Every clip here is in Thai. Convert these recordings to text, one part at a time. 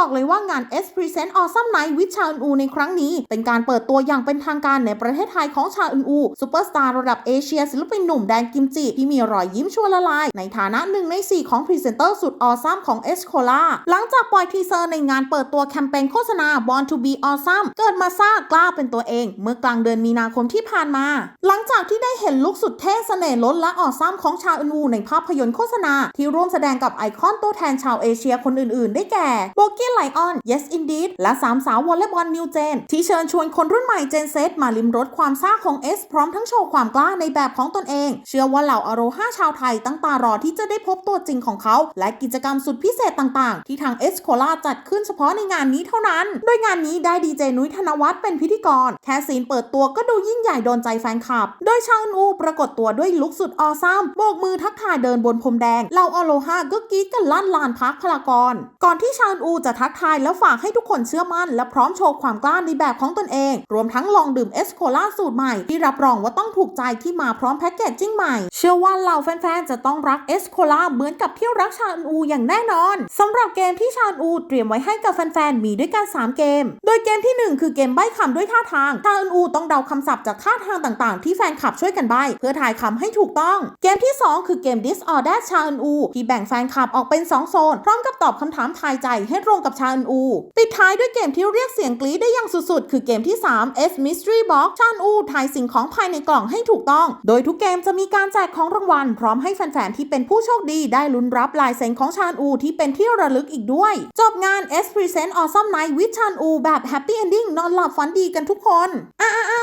บอกเลยว่างาน S Present Awesome Night with ชาอึนอูในครั้งนี้ เป็นการเปิดตัวอย่างเป็นทางการในประเทศไทยของชาอึนอูซูเปอร์สตาร์ระดับเอเชียศิลปินหนุ่มแดนกิมจิ ที่มีรอยยิ้มชวนละลาย ในฐานะหนึ่งใน 4 ของพรีเซนเตอร์สุดออซัมของ S c o l a หลังจากปล่อยทีเซอร์ในงานเปิดตัวแคมเปญโฆษณา Born to be Awesome เกิดมาซ่ากล้าเป็นตัวเอง เมื่อกลางเดือนมีนาคมที่ผ่านมา หลังจากที่ได้เห็นลุคสุดเท่เสน่ห์ล้นและออซัมของชาอึนอูในภาพยนตร์โฆษณา ที่ร่วมแสดงกับไอคอนตัวแทนชาวเอเชียคนอื่นๆ ได้แก่โบกี้ไลออน Yes Indeed และสามสาววอลเลย์บอลนิวเจนที่เชิญชวนคนรุ่นใหม่เจนเซตมาลิมรสความซ่าของ S พร้อมทั้งโชว์ความกล้าในแบบของตนเอง เชื่อว่าเหล่าอโรห้าชาวไทยตั้งตารอที่จะได้พบตัวจริงของเขา และกิจกรรมสุดพิเศษต่างๆ ที่ทาง S โคลาจัดขึ้นเฉพาะในงานนี้เท่านั้น โดยงานนี้ได้ดีเจนุ้ยธนวัฒน์เป็นพิธีกร แค่ซีนเปิดตัวก็ดูยิ่งใหญ่โดนใจแฟนคลับ โดยชาวนูปรากฏตัวด้วยลุคสุดออซัมโบกมือทักทายเดินบนพรมแดงเหล่าอโลฮาก็กรีดกันลั่นลานพักพลากร ก่อนที่ชาวนูจะทักทายแล้วฝากให้ทุกคนเชื่อมั่น และพร้อมโชว์ความกล้าในแบบของตนเอง รวมทั้งลองดื่มเอสโคลาสูตรใหม่ที่รับรองว่าต้องถูกใจที่มาพร้อมแพ็กเกจจิ้งใหม่ ชื่อว่าเหล่าแฟนๆ จะต้องรักเอสโคลาเหมือนกับที่รักชาอูอย่างแน่นอนสำหรับเกมที่ชาอูเตรียมไว้ให้กับแฟนๆ มีด้วยกัน 3 เกม โดยเกมที่ 1 คือเกมใบ้คำด้วยท่าทาง ชาอูต้องเดาคำศัพท์จากท่าทางต่างๆ ที่แฟนคลับช่วยกันใบ้เพื่อทายคำให้ถูกต้อง เกมที่ 2 คือเกม This or That ชาอูที่แบ่งแฟนคลับออกเป็น 2 โซน พร้อมกับตอบคำถามทายใจให้ตรงกับชาอูปิดท้ายด้วยเกมที่เรียกเสียงกรี๊ดได้อย่างสุดๆ คือเกมที่3 S Mystery Box ชาอูทายสิ่งของภายในกล่องให้ถูกต้อง โดยทุกเกมจะมีการแจกของรางวัล พร้อมให้แฟนๆ ที่เป็นผู้โชคดีได้ลุ้นรับลายเซ็นของชาอูที่เป็นที่ระลึกอีกด้วย จบงาน S Present Awesome Night with ชาอูแบบ Happy Ending นอนหลับฝันดีกันทุกคน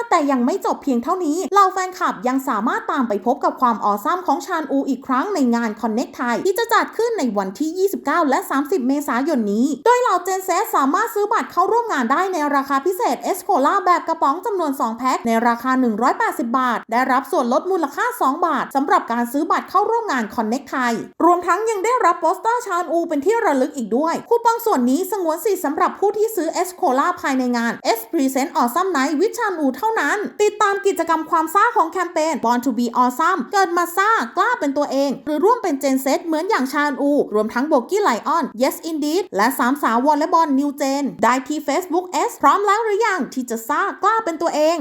แต่ยังไม่จบเพียงเท่านี้เหล่าแฟนคลับยังสามารถตามไปพบกับความออซัมของชาอูอีกครั้งในงาน Connect t h a ที่จะจัดขึ้นในวันที่ 29 และ 30 เมษายนนี้ โดยเหล่าเจนเซสามารถซื้อบัตรเข้าร่วมงานได้ในราคาพิเศษเอสโคล่าแบบกระป๋องจำนวน 2 แพ็คในราคา 180 บาท ได้รับส่วนลดมูลค่า 2 บาทสำหรับการซื้อบัตรเข้าร่วมงาน Connect t h a รวมทั้งยังได้รับโปสเตอร์ชาอูเป็นที่ระลึกอีกด้วย คูปองส่วนนี้สงวนสิทธิ์สำหรับผู้ที่ซื้อเอสโคล่าภายในงาน S Present Awesome Night with ชาอูเท่านั้น ติดตามกิจกรรมความซ่าของแคมเปญ Born to be Awesome เกิดมาซ่ากล้าเป็นตัวเอง หรือร่วมเป็นเจนเซตเหมือนอย่างชาอู รวมทั้งโบกี้ไลออน Yes Indeed และสามสาววอลเลย์บอลนิวเจนได้ที่ Facebook S พร้อมแล้วหรือยังที่จะซ่ากล้าเป็นตัวเอง